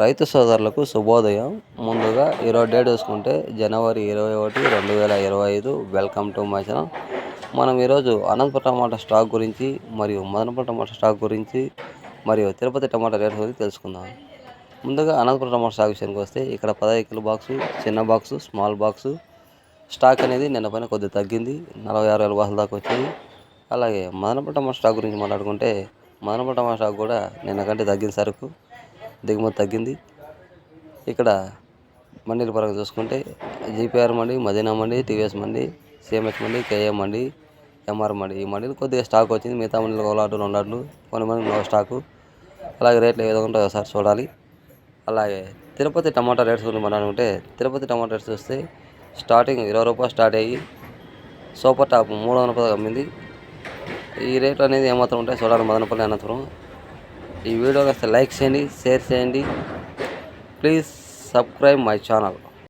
రైతు సోదరులకు శుభోదయం. ముందుగా ఈరోజు డేట్ చూసుకుంటే జనవరి ఇరవై ఒకటి రెండు వేల ఇరవై ఐదు. Welcome to my channel. మనం ఈరోజు అనంతపురం టమాటా స్టాక్ గురించి మరియు మదనపురం టమాటా స్టాక్ గురించి మరియు తిరుపతి టమాటా రేట్ గురించి తెలుసుకుందాం. ముందుగా అనంతపురం టమాటా స్టాక్ విషయానికి వస్తే ఇక్కడ పదహైదు కిలో బాక్సు చిన్న బాక్సు స్మాల్ బాక్సు. స్టాక్ అనేది నిన్న పైన కొద్దిగా తగ్గింది. నలభై ఆరు వేల బాక్సుల దాకా వచ్చాయి అలాగే మదనపట్ట టమాటా స్టాక్ గురించి మాట్లాడుకుంటే మదనపట్ట టమాటా స్టాక్ కూడా నిన్న కంటే తగ్గింది సరుకు. దిగుమతి తగ్గింది. ఇక్కడ మండీల పరంగా చూసుకుంటే GPR mandi Madina mandi TVS mandi CMH mandi KA mandi MR mandi ఈ మండీలు కొద్దిగా స్టాక్ వచ్చింది. మిగతా మండీలు ఒక లాటు రెండు లాట్లు కొన్ని నో స్టాకు. అలాగే రేట్లు ఏ విధంగా ఉంటాయో ఒకసారి చూడాలి. అలాగే తిరుపతి టమాటా రేట్స్ గురించి అనుకుంటే తిరుపతి టమాటా రేట్స్ చూస్తే స్టార్టింగ్ ఇరవై రూపాయలు స్టార్ట్ అయ్యి సూపర్ టాప్ మూడు వందల పదహారు అమ్మింది. ఈ రేట్లు అనేది ఏమాత్రం ఉంటాయి చూడాలి. మదనపల్లి అనంతపురం. ఈ వీడియో కాస్త లైక్ చేయండి షేర్ చేయండి. Please subscribe my channel.